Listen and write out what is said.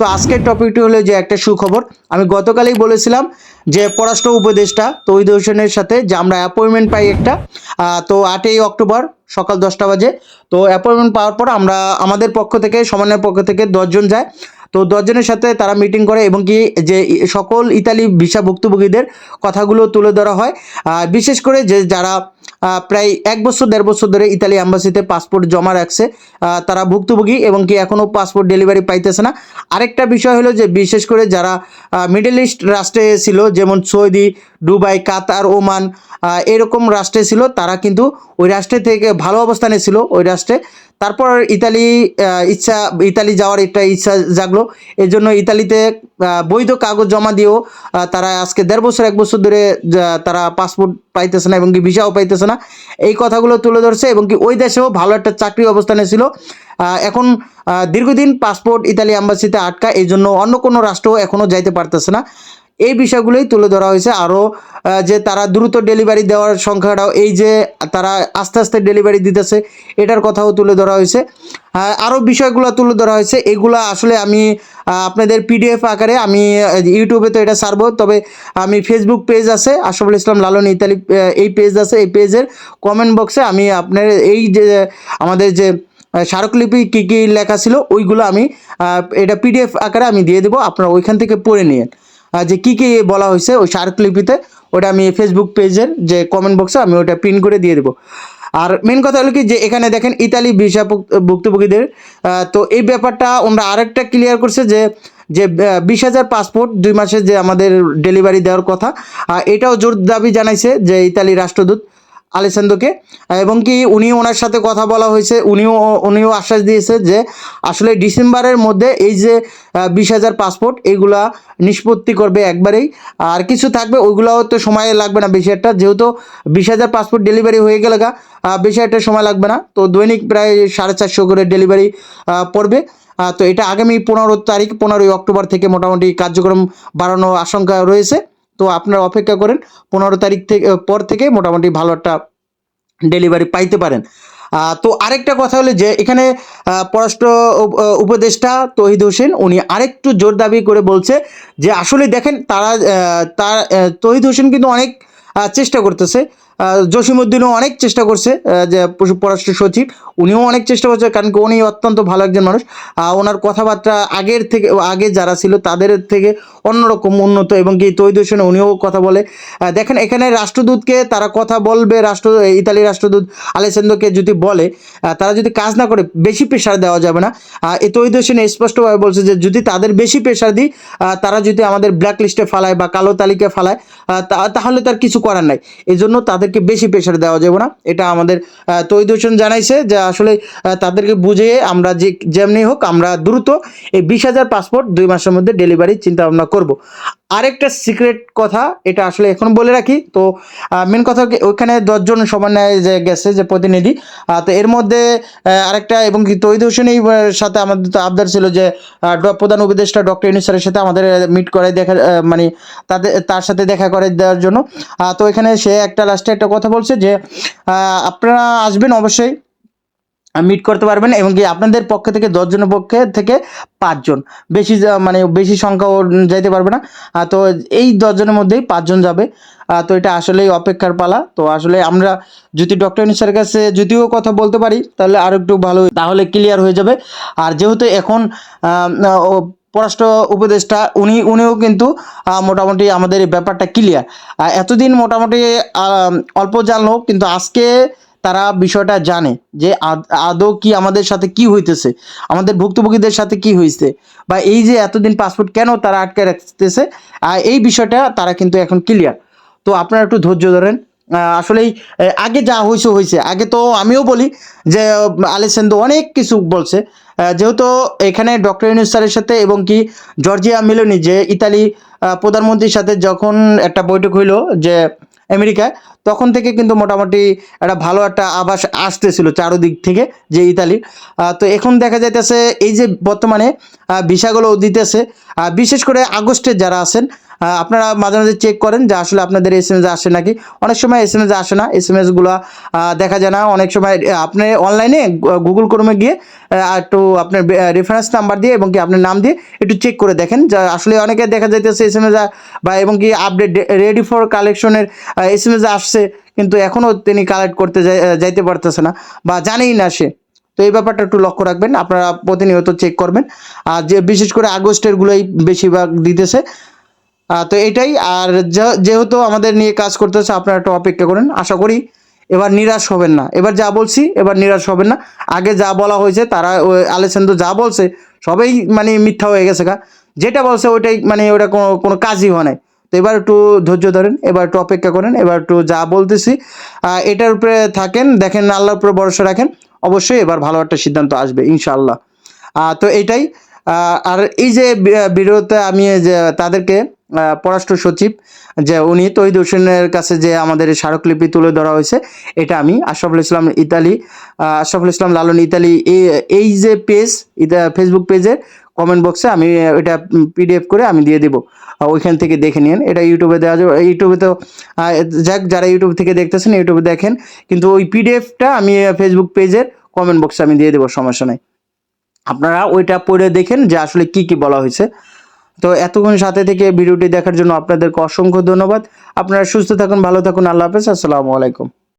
তো আজকের টপিকটি হলো যে একটা সুখবর। আমি গতকালই বলেছিলাম যে পররাষ্ট্র উপদেষ্টা তৈদ হোসেনের সাথে যে আমরা অ্যাপয়েন্টমেন্ট পাই একটা তো আটই অক্টোবর সকাল দশটা বাজে। তো অ্যাপয়েন্টমেন্ট পাওয়ার পর আমরা আমাদের পক্ষ থেকে, সমন্বয়ের পক্ষ থেকে দশজন যায়। তো দশজনের সাথে তারা মিটিং করে এবং কি যে সকল ইতালি ভিসা ভুক্তভোগীদের কথাগুলো তুলে ধরা হয়। বিশেষ করে যে যারা প্রায় এক বছর, দেড় বছর ধরে ইতালি অ্যাম্বাসিতে পাসপোর্ট জমা রাখছে তারা ভুক্তভোগী এবং কি এখনও পাসপোর্ট ডেলিভারি পাইতেছে না। আরেকটা বিষয় হলো যে বিশেষ করে যারা মিডল ইস্ট রাষ্ট্রে ছিল, যেমন সৌদি, দুবাই, কাতার, ওমান এরকম রাষ্ট্রে ছিল, তারা কিন্তু ওই রাষ্ট্রে থেকে ভালো অবস্থানে ছিল, ওই রাষ্ট্রে। তারপর ইতালি ইচ্ছা, ইতালি যাওয়ার একটা ইচ্ছা জাগলো। এর জন্য ইতালিতে বৈধ কাগজ জমা দিয়েও তারা আজকে দেড় বছর, এক বছর ধরে তারা পাসপোর্ট পাইতেছে না এবং কি ভিসাও পাইতেছে না। এই কথাগুলো তুলে ধরছে এবং কি ওই দেশেও ভালো একটা চাকরি অবস্থানে ছিল। এখন দীর্ঘদিন পাসপোর্ট ইতালি অ্যাম্বাসিতে আটকা এই জন্য অন্য কোনো রাষ্ট্র এখনও যাইতে পারতেছে না। এই বিষয়গুলোই তুলে ধরা হয়েছে। আরও যে তারা দ্রুত ডেলিভারি দেওয়ার সংখ্যাটাও এই যে তারা আস্তে আস্তে ডেলিভারি দিতেছে এটার কথাও তুলে ধরা হয়েছে। আরও বিষয়গুলো তুলে ধরা হয়েছে। এগুলো আসলে আমি আপনাদের পিডিএফ আকারে আমি ইউটিউবে তো এটা ছাড়বো তবে আমি ফেসবুক পেজ আছে আশরাফুল ইসলাম লালন ইতালি এই পেজ আছে এই পেজের কমেন্ট বক্সে আমি আপনার এই যে আমাদের যে স্মারকলিপি কী কী লেখা ছিল ওইগুলো আমি এটা পিডিএফ আকারে আমি দিয়ে দেবো আপনারা ওইখান থেকে পড়ে আহ, যে কি কি বলা হয়েছে, ওই স্মারকলিপিতে ওটা আমি ফেসবুক পেজের যে কমেন্ট বক্সে আমি ওটা প্রিন্ট করে দিয়ে দেবো। আর মেন কথা হলো কি যে এখানে দেখেন ইতালি ভিসা ভুক্ত- ভুক্তভোগীদের তো এই ব্যাপারটা ওনারা আরেকটা ক্লিয়ার করছে যে যে বিশ হাজার পাসপোর্ট দুই মাসে যে আমাদের ডেলিভারি দেওয়ার কথা এটাও জোর দাবি জানাইছে যে ইতালি রাষ্ট্রদূত। আলেসান্দোকে এবং কি উনি ওনার সাথে কথা বলা হয়েছে, উনিও উনিও আশ্বাস দিয়েছে যে আসলে ডিসেম্বরের মধ্যে এই যে বিশ হাজার পাসপোর্ট এইগুলা নিষ্পত্তি করবে একবারেই। আর কিছু থাকবে, ওইগুলাও তো সময় লাগবে না বেশি একটা, যেহেতু বিশ হাজার পাসপোর্ট ডেলিভারি হয়ে গেলে গা বেশি একটা সময় লাগবে না। তো দৈনিক প্রায় সাড়ে চারশো করে ডেলিভারি পড়বে। তো এটা আগামী পনেরো তারিখ, পনেরোই অক্টোবর থেকে মোটামুটি কার্যক্রম বাড়ানোর আশঙ্কা রয়েছে। তো আপনারা অপেক্ষা করেন, পনেরো তারিখ থেকে পর থেকে মোটামুটি ভালো একটা ডেলিভারি পাইতে পারেন। তো আরেকটা কথা হলো যে, এখানে পররাষ্ট্র উপ- উপদেষ্টা তহিদ হোসেন, উনি আরেকটু জোর দাবি করে বলছে যে, আসলে দেখেন তারা তার তহিদ হোসেন কিন্তু অনেক চেষ্টা করতেছে। আহ, জসিমউদ্দিনও অনেক চেষ্টা করছে যে পররাষ্ট্র সচিব উনিও অনেক চেষ্টা করছে কারণ কি উনি অত্যন্ত ভালো একজন মানুষ। ওনার কথাবার্তা আগের থেকে আগে যারা ছিল তাদের থেকে অন্যরকম উন্নত এবং কি হোসেন উনিও কথা বলে। দেখেন এখানে রাষ্ট্রদূতকে তারা কথা বলবে রাষ্ট্র ইতালি রাষ্ট্রদূত আলেসেন্দোকে যদি বলে তারা যদি কাজ না করে বেশি প্রেশার দেওয়া যাবে না। তৈরি হোসেন স্পষ্টভাবে বলছে যে যদি তাদের বেশি প্রেশার দিই তারা যদি আমাদের ব্ল্যাক লিস্টে ফালায় বা কালো তালিকায় ফালায় তাহলে তার কিছু করার নাই। এই জন্য তাদেরকে বেশি প্রেশার দেওয়া যাবে না। এটা আমাদের তৈরি হোসেন জানাইছে যে আসলে তাদেরকে বুঝিয়ে আমরা যে যেমনি হোক আমরা দ্রুত এই বিশ হাজার পাসপোর্ট দুই মাসের মধ্যে ডেলিভারি চিন্তা ভাবনা করব। আরেকটা সিক্রেট কথা এটা আসলে এখন বলে রাখি তো মেন কথা ওইখানে দশজন সমন্বয়ে যে গেছে যে প্রতিনিধি তো এর মধ্যে আরেকটা এবং কি তৈরি হোসেন এই, আহ, সাথে আমাদের তো আবদার ছিল যে প্রধান উপদেষ্টা ডক্টর ইনুসারের সাথে আমাদের মিট করে দেখা মানে তাদের তার সাথে দেখা করে দেওয়ার জন্য। তো এখানে সে একটা লাস্টে একটা কথা বলছে যে আপনারা আসবেন অবশ্যই মিট করতে পারবেন এবং কি আপনাদের পক্ষ থেকে দশজনের পক্ষে থেকে পাঁচজন। বেশি মানে বেশি সংখ্যাও যাইতে পারবে না। তো এই দশজনের মধ্যেই পাঁচজন যাবে। তো এটা আসলেই অপেক্ষার পালা। তো আসলে আমরা যদি ডক্টর ইনিসের কাছে যদিও কথা বলতে পারি, তাহলে আরও একটু ভালো, তাহলে ক্লিয়ার হয়ে যাবে। আর যেহেতু এখন পররাষ্ট্র উপদেষ্টা, উনি, উনিও কিন্তু মোটামুটি আমাদের এই ব্যাপারটা ক্লিয়ার এতদিন মোটামুটি অল্প জানলো কিন্তু আজকে তারা বিষয়টা জানে যে আদ- কি আমাদের সাথে কি হইতেছে, আমাদের ভুক্তভোগীদের সাথে কি হয়েছে বা এই যে এতদিন পাসপোর্ট কেন তারা আটকে রাখতেছে এই বিষয়টা তারা কিন্তু এখন ক্লিয়ার তো আপনারা একটু ধৈর্য ধরেন আসলেই আগে যা হয়েছে হয়েছে আগে তো আমিও বলি যে, আলেসেন্দো অনেক কিছু বলছে যেহেতু এখানে ডক্টর ইউনুস স্যারের সাথে এবং কি জর্জিয়া মিলোনি, যে ইতালি প্রধানমন্ত্রীর সাথে যখন একটা বৈঠক হইল যে আমেরিকায়, তখন থেকে কিন্তু মোটামুটি একটা ভালো একটা আভাস আসতেছিল চারোদিক থেকে যে ইতালির। তো এখন দেখা যাইতেছে এই যে বর্তমানে ভিসাগুলো দিতেছে। বিশেষ করে আগস্টের যারা আছেন আপনারা মাঝে মাঝে চেক করেন যে আসলে আপনাদের এস এম এস আসে নাকি। অনেক সময় এস এম এস আসে না এস এম এসগুলো দেখা যায় না। অনেক সময় আপনি অনলাইনে গুগল ক্রোমে গিয়ে একটু আপনার রেফারেন্স নাম্বার দিয়ে এবং কি আপনার নাম দিয়ে একটু চেক করে দেখেন। যা আসলে অনেকে দেখা যাইতেছে এস এম এস বা এবং কি আপডেট রেডি ফর কালেকশনের এস এম এস আসছে, কিন্তু এখনও তিনি কালেক্ট করতে যাই- যাইতে পারতেছে না বা জানেই না সে। তো এই ব্যাপারটা একটু লক্ষ্য রাখবেন, আপনারা প্রতিনিয়ত চেক করবেন। আর যে বিশেষ করে আগস্টেরগুলোই বেশিরভাগ দিতেছে। তো এটাই। আর যেহেতু আমাদের নিয়ে কাজ করতেছে, আপনারা একটু অপেক্ষা করেন। আশা করি এবার নিরাশ হবেন না। এবার যা বলছি, এবার নিরাশ হবেন না। আগে যা বলা হয়েছে, তারা আলেসেন্দো যা বলছে, সবাই মানে মিথ্যা হয়ে গেছে গা। যেটা বলছে, ওইটাই মানে ওটা কোনো কোনো কাজই হয় নাই। তো এবার একটু ধৈর্য ধরেন, এবার একটু অপেক্ষা করেন, এবার একটু যা বলতেছি এটার উপরে থাকেন, দেখেন আল্লাহর উপরে ভরসা রাখেন, অবশ্যই এবার ভালো একটা সিদ্ধান্ত আসবে, ইনশাআল্লাহ। তো এটাই আর এই যে বি- ভিডিওতে আমি যে, তাদেরকে পররাষ্ট্র সচিব, যে উনি তহিদ হোসেনের কাছে যে আমাদের স্মারকলিপি তুলে ধরা হয়েছে, এটা আমি আশরাফুল ইসলাম ইতালি আশরাফুল ইসলাম লালন ইতালি, এই যে পেজ ফেসবুক পেজের কমেন্ট বক্সে আমি এটা পিডিএফ করে আমি দিয়ে দিব। ওইখান থেকে দেখে নিন এটা ইউটিউবে দেওয়া যাবে। ইউটিউবে তো যাক, যারা ইউটিউব থেকে দেখতেছেন, ইউটিউবে দেখেন। কিন্তু ওই পিডিএফটা আমি ফেসবুক পেজের কমেন্ট বক্সে আমি দিয়ে দেবো, সমস্যা নাই। আপনারা ওইটা পড়ে দেখেন যে আসলে কি কি বলা হয়েছে। তো এতক্ষণ সাথে থেকে ভিডিওটি দেখার জন্য আপনাদেরকে অসংখ্য ধন্যবাদ। আপনারা সুস্থ থাকুন, ভালো থাকুন, আল্লাহ হাফেজ, আসসালামু আলাইকুম।